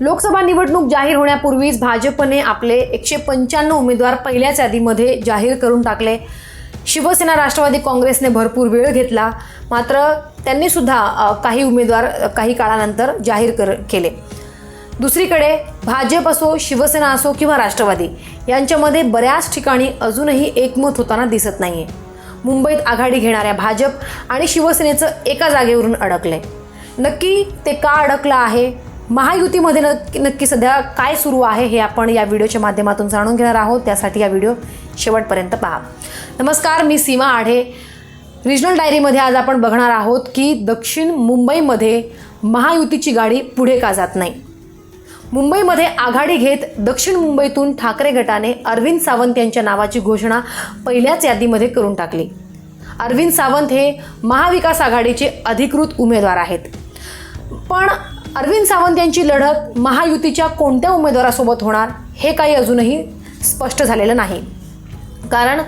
लोकसभा निवडणूक जाहीर होण्यापूर्वीच भाजपने आपले एकशे पंच्याण्णव उमेदवार पहिल्याच यादीमध्ये जाहीर करून टाकले. शिवसेना राष्ट्रवादी काँग्रेसने भरपूर वेळ घेतला. मात्र त्यांनी सुद्धा काही उमेदवार काही काळानंतर जाहीर कर केले. दुसरीकडे भाजप असो शिवसेना असो किंवा राष्ट्रवादी यांच्यामध्ये बऱ्याच ठिकाणी अजूनही एकमत होताना दिसत नाही आहे मुंबईत आघाडी घेणाऱ्या भाजप आणि शिवसेनेचं एका जागेवरून अडकलंय नक्की ते का अडकलं आहे? महायुतीमध्ये नक्की नक्की सध्या काय सुरू आहे हे आपण या व्हिडिओच्या माध्यमातून जाणून घेणार आहोत. त्यासाठी या व्हिडिओ शेवटपर्यंत पहा. नमस्कार मी सीमा आढे. रिजनल डायरीमध्ये आज आपण बघणार आहोत की दक्षिण मुंबईमध्ये महायुतीची गाडी पुढे का जात नाही? मुंबईमध्ये आघाडी घेत दक्षिण मुंबईतून ठाकरे गटाने अरविंद सावंत यांच्या नावाची घोषणा पहिल्याच यादीमध्ये करून टाकली. अरविंद सावंत हे महाविकास आघाडीचे अधिकृत उमेदवार आहेत. पण अरविंद सावंत यांची लढत महायुतीच्या कोणत्या उमेदवारासोबत होणार हे काही अजूनही स्पष्ट झालेलं नाही. कारण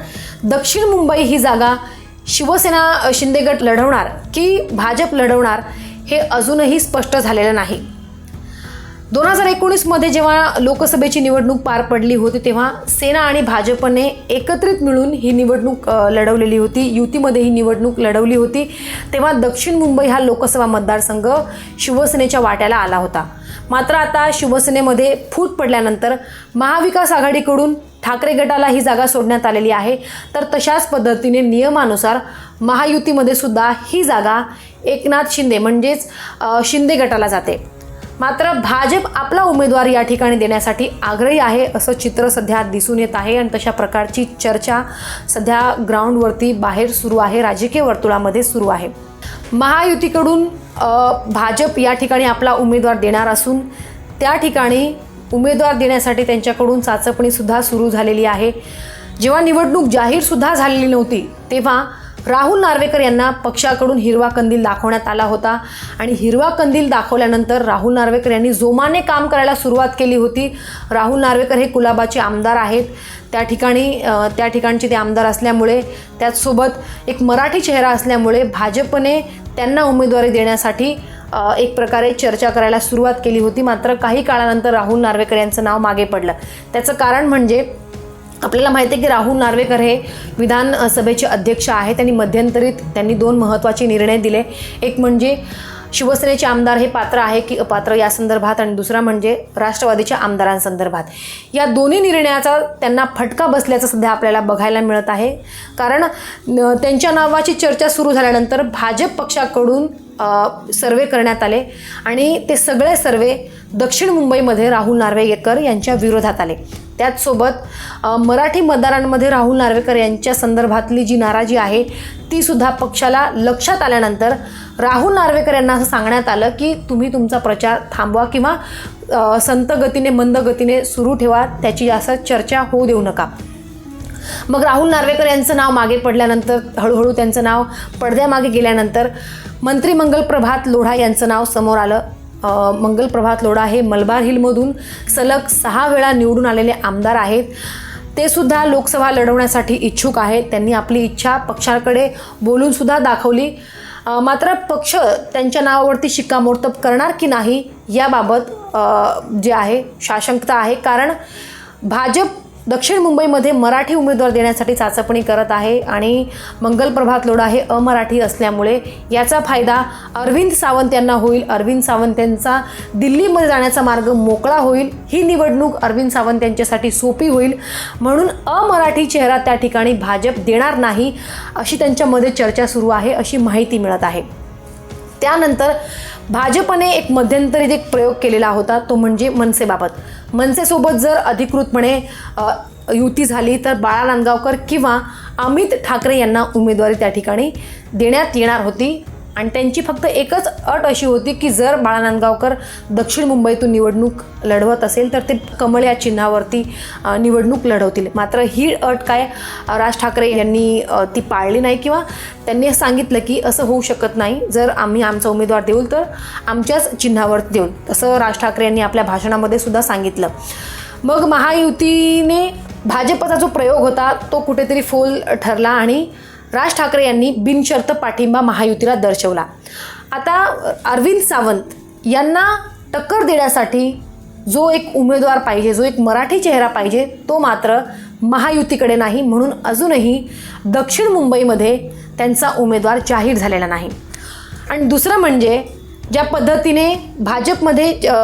दक्षिण मुंबई ही जागा शिवसेना शिंदेगट लढवणार की भाजप लढवणार हे अजूनही स्पष्ट झालेलं नाही. दोन हजार एकोणीसमध्ये जेव्हा लोकसभेची निवडणूक पार पडली होती तेव्हा सेना आणि भाजपने एकत्रित मिळून ही निवडणूक लढवलेली होती. युतीमध्ये ही निवडणूक लढवली होती. तेव्हा दक्षिण मुंबई हा लोकसभा मतदारसंघ शिवसेनेच्या वाट्याला आला होता. मात्र आता शिवसेनेमध्ये फूट पडल्यानंतर महाविकास आघाडीकडून ठाकरे गटाला ही जागा सोडण्यात आलेली आहे. तर तशाच पद्धतीने नियमानुसार महायुतीमध्ये सुद्धा ही जागा एकनाथ शिंदे म्हणजेच शिंदे गटाला जाते. मात्र भाजप आपला उमेदवार या ठिकाणी देण्यासाठी आग्रही आहे असं चित्र सध्या दिसून येत आहे आणि तशा प्रकारची चर्चा सध्या ग्राउंडवरती बाहेर सुरू आहे राजकीय वर्तुळामध्ये सुरू आहे. महायुतीकडून भाजप या ठिकाणी आपला उमेदवार देणार असून त्या ठिकाणी उमेदवार देण्यासाठी त्यांच्याकडून चाचपणीसुद्धा सुरू झालेली आहे. जेव्हा निवडणूक जाहीरसुद्धा झालेली नव्हती तेव्हा राहुल नार्वेकर यांना पक्षाकडून हिरवा कंदील दाखवण्यात आला होता. आणि हिरवा कंदील दाखवल्यानंतर राहुल नार्वेकर यांनी जोमाने काम करायला सुरुवात केली होती. राहुल नार्वेकर हे कुलाबाचे आमदार आहेत. त्या ठिकाणी त्या ठिकाणचे ते आमदार असल्यामुळे त्याचसोबत एक मराठी चेहरा असल्यामुळे भाजपने त्यांना उमेदवारी देण्यासाठी एक प्रकारे चर्चा करायला सुरुवात केली होती. मात्र काही काळानंतर राहुल नार्वेकर यांचं नाव मागे पडलं. त्याचं कारण म्हणजे आपल्याला माहिती आहे की राहुल नार्वेकर हे विधानसभेचे अध्यक्ष आहेत त्यांनी मध्यंतरीत त्यांनी दोन महत्त्वाचे निर्णय दिले. एक म्हणजे शिवसेनेचे आमदार हे पात्र आहे की अपात्र या संदर्भात आणि दुसरा म्हणजे राष्ट्रवादीच्या आमदारांसंदर्भात. या दोन्ही निर्णयाचा त्यांना फटका बसल्याचं सध्या आपल्याला बघायला मिळत आहे. कारण त्यांच्या नावाची चर्चा सुरू झाल्यानंतर भाजप पक्षाकडून सर्वे करण्यात आले. आणि ते सगळे सर्वे दक्षिण मुंबईमध्ये राहुल नार्वेकर यांच्या विरोधात आले. त्याचसोबत मराठी मतदारांमध्ये राहुल नार्वेकर यांच्या संदर्भातली जी नाराजी आहे ती सुद्धा पक्षाला लक्षात आल्यानंतर राहुल नार्वेकर यांना असं सांगण्यात आलं की तुम्ही तुमचा प्रचार थांबवा किंवा संत गतीने मंद गतीने सुरू ठेवा. त्याची जास्त चर्चा होऊ देऊ नका. मग राहुल नार्वेकर यांचं नाव मागे पडल्यानंतर हळूहळू त्यांचं नाव पडद्यामागे गेल्यानंतर मंत्री मंगल प्रभात लोढा यांचं नाव समोर आलं. मंगल प्रभात लोढा हे मलबार हिलमधून सलग सहा वेळा निवडून आलेले आमदार आहेत. ते सुद्धा लोकसभा लढवण्यासाठी इच्छुक आहेत. त्यांनी आपली इच्छा पक्षाकडे बोलून सुद्धा दाखवली. मात्र पक्ष त्यांच्या नावावरती शिक्कामोर्तब करणार की नाही याबाबत जे आहे साशंकता आहे. कारण भाजप दक्षिण मुंबईमध्ये मराठी उमेदवार देण्यासाठी चाचपणी करत आहे आणि मंगल प्रभात लोढा हे अमराठी असल्यामुळे याचा फायदा अरविंद सावंत यांना होईल. अरविंद सावंत यांचा दिल्लीमध्ये जाण्याचा मार्ग मोकळा होईल. ही निवडणूक अरविंद सावंत यांच्यासाठी सोपी होईल. म्हणून अमराठी चेहरा त्या ठिकाणी भाजप देणार नाही अशी त्यांच्यामध्ये चर्चा सुरू आहे अशी माहिती मिळत आहे. त्यानंतर भाजपने एक मध्यंतरीत एक प्रयोग केलेला होता तो म्हणजे मनसेबाबत. मनसेसोबत जर अधिकृतपणे युती झाली तर बाळा नांदगावकर किंवा अमित ठाकरे यांना उमेदवारी त्या ठिकाणी देण्यात येणार होती. आणि त्यांची फक्त एकच अट अशी होती की जर बाळा नांदगावकर दक्षिण मुंबईतून निवडणूक लढवत असेल तर ते कमळ या चिन्हावरती निवडणूक लढवतील. मात्र ही अट काय राज ठाकरे यांनी ती पाळली नाही किंवा त्यांनी सांगितलं की असं होऊ शकत नाही. जर आम्ही आमचा उमेदवार देऊ तर आमच्याच चिन्हावर देऊ असं राज ठाकरे यांनी आपल्या भाषणामध्ये सुद्धा सांगितलं. मग महायुतीने भाजपचा जो प्रयोग होता तो कुठेतरी फोल ठरला आणि राज ठाकरे यांनी बिनशर्त पाठिंबा महायुतीला दर्शवला. आता अरविंद सावंत यांना टक्कर देण्यासाठी जो एक उमेदवार पाहिजे जो एक मराठी चेहरा पाहिजे तो मात्र महायुतीकडे नाही. म्हणून अजूनही दक्षिण मुंबईमध्ये त्यांचा उमेदवार जाहीर झालेला नाही. आणि दुसरं म्हणजे ज्या पद्धतीने भाजपमध्ये अ,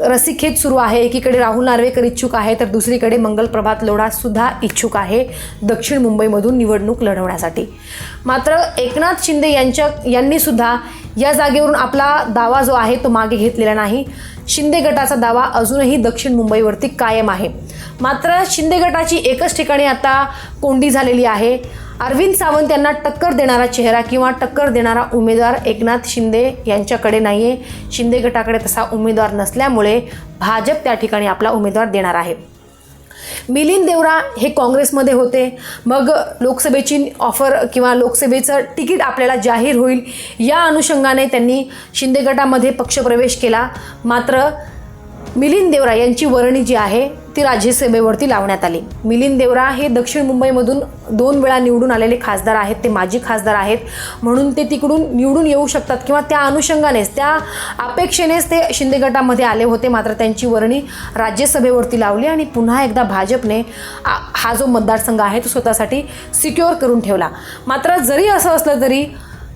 रस्सीखेच सुरू आहे एकीकडे राहुल नार्वेकर इच्छुक आहे तर दुसरीकडे मंगलप्रभात लोढा सुद्धा इच्छुक आहे दक्षिण मुंबईमधून निवडणूक लढवण्यासाठी. मात्र एकनाथ शिंदे यांच्या यांनी सुद्धा या जागेवरून आपला दावा जो आहे तो मागे घेतलेला नाही. शिंदे गटाचा दावा अजूनही दक्षिण मुंबईवरती कायम आहे. मात्र शिंदे गटाची एकच ठिकाणी आता कोंडी झालेली आहे. अरविंद सावंत यांना टक्कर देणारा चेहरा किंवा टक्कर देणारा उमेदवार एकनाथ शिंदे यांच्याकडे नाही आहे शिंदे गटाकडे तसा उमेदवार नसल्यामुळे भाजप त्या ठिकाणी आपला उमेदवार देणार आहे. मिलिंद देवरा हे काँग्रेसमध्ये होते. मग लोकसभेची ऑफर किंवा लोकसभेचं तिकीट आपल्याला जाहीर होईल या अनुषंगाने त्यांनी शिंदे गटामध्ये पक्षप्रवेश केला. मात्र मिलिंद देवरा यांची वर्णी जी आहे ती राज्यसभेवरती लावण्यात आली. मिलिंद देवरा हे दक्षिण मुंबईमधून दोन वेळा निवडून आलेले खासदार आहेत. ते माजी खासदार आहेत. म्हणून ते तिकडून निवडून येऊ शकतात किंवा त्या अनुषंगानेच त्या अपेक्षेनेच ते शिंदे गटामध्ये आले होते. मात्र त्यांची वर्णी राज्यसभेवरती लावली आणि पुन्हा एकदा भाजपने आ- हा जो मतदारसंघ आहे तो स्वतःसाठी सिक्युअर करून ठेवला. मात्र जरी असं असलं तरी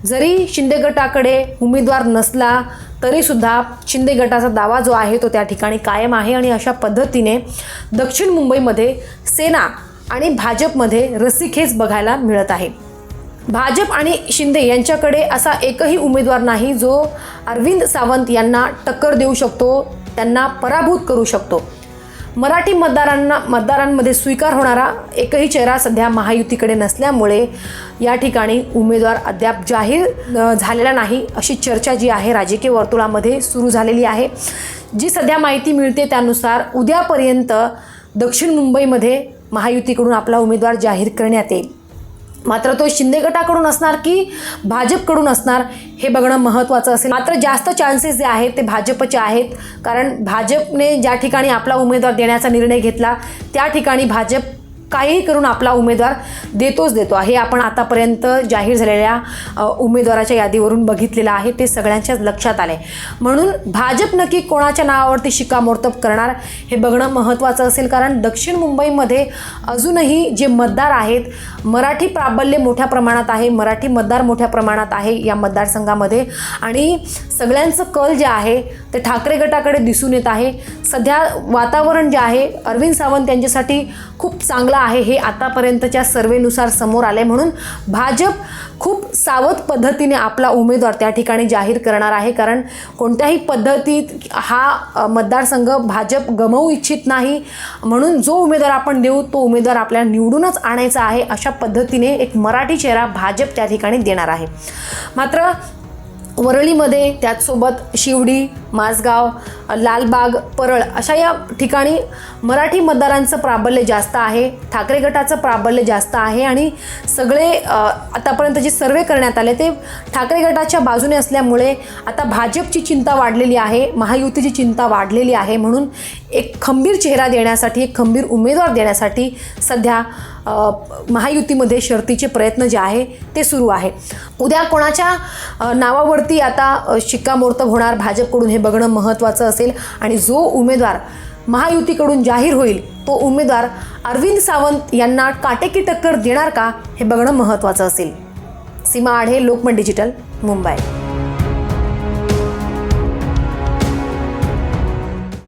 जरी शिंदे गटाकडे उमेदवार नसला तरीसुद्धा शिंदे गटाचा दावा जो आहे तो त्या ठिकाणी कायम आहे आणि अशा पद्धतीने दक्षिण मुंबईमध्ये सेना आणि भाजपमध्ये रस्सीखेच बघायला मिळत आहे. भाजप आणि शिंदे यांच्याकडे असा एकही उमेदवार नाही जो अरविंद सावंत यांना टक्कर देऊ शकतो त्यांना पराभूत करू शकतो. मराठी मतदारांना मतदारांमध्ये स्वीकार होणारा एकही चेहरा सध्या महायुतीकडे नसल्यामुळे या ठिकाणी उमेदवार अद्याप जाहीर झालेला नाही अशी चर्चा जी आहे राजकीय वर्तुळामध्ये सुरू झालेली आहे. जी सध्या माहिती मिळते त्यानुसार उद्यापर्यंत दक्षिण मुंबईमध्ये महायुतीकडून आपला उमेदवार जाहीर करण्यात येईल. मात्र तो शिंदे गटाकडून असणार की भाजपकडून असणार हे बघणं महत्त्वाचं असेल. मात्र जास्त चान्सेस जे आहेत ते भाजपचे आहेत. कारण भाजपने ज्या ठिकाणी आपला उमेदवार देण्याचा निर्णय घेतला त्या ठिकाणी भाजप काहीही करून आपला उमेदवार देतोच देतो. हे आपण आतापर्यंत जाहीर झालेल्या उमेदवाराच्या यादीवरून बघितलेलं आहे. ते सगळ्यांच्याच लक्षात आले म्हणून भाजप नक्की कोणाच्या नावावरती शिक्कामोर्तब करणार हे बघणं महत्त्वाचं असेल. कारण दक्षिण मुंबईमध्ये अजूनही जे मतदार आहेत मराठी प्राबल्य मोठ्या प्रमाणात आहे मराठी मतदार मोठ्या प्रमाणात आहे या मतदारसंघामध्ये. आणि सगळ्यांचं कल जे आहे ते ठाकरे गटाकडे दिसून येत आहे. सध्या वातावरण जे आहे अरविंद सावंत यांच्यासाठी खूप चांगलं आहे हे आतापर्यंतच्या सर्वेनुसार समोर आले म्हणून भाजप खूप सावध पद्धतीने आपला उमेदवार त्या ठिकाणी जाहीर करणार आहे. कारण कोणत्याही पद्धतीत हा मतदारसंघ भाजप गमवू इच्छित नाही. म्हणून जो उमेदवार आपण देऊ तो उमेदवार आपल्याला निवडूनच आणायचा आहे अशा पद्धतीने एक मराठी चेहरा भाजप त्या ठिकाणी देणार आहे. मात्र वरळीमध्ये त्याचसोबत शिवडी माझगाव लालबाग परळ अशा या ठिकाणी मराठी मतदारांचं प्राबल्य जास्त आहे ठाकरे गटाचं प्राबल्य जास्त आहे आणि सगळे आतापर्यंत जे सर्वे करण्यात आले ते ठाकरे गटाच्या बाजूने असल्यामुळे आता भाजपची चिंता वाढलेली आहे महायुतीची चिंता वाढलेली आहे म्हणून एक खंबीर चेहरा देण्यासाठी एक खंबीर उमेदवार देण्यासाठी सध्या महायुतीमध्ये शर्तीचे प्रयत्न जे आहे ते सुरू आहे. उद्या कोणाच्या नावावरती आता शिक्कामोर्तब होणार भाजपकडून हे बघणं महत्त्वाचं असेल आणि जो उमेदवार महायुतीकडून जाहीर होईल तो उमेदवार अरविंद सावंत यांना काटेकी टक्कर देणार का हे बघणं महत्त्वाचं असेल. सीमा आढे लोकमत डिजिटल मुंबई.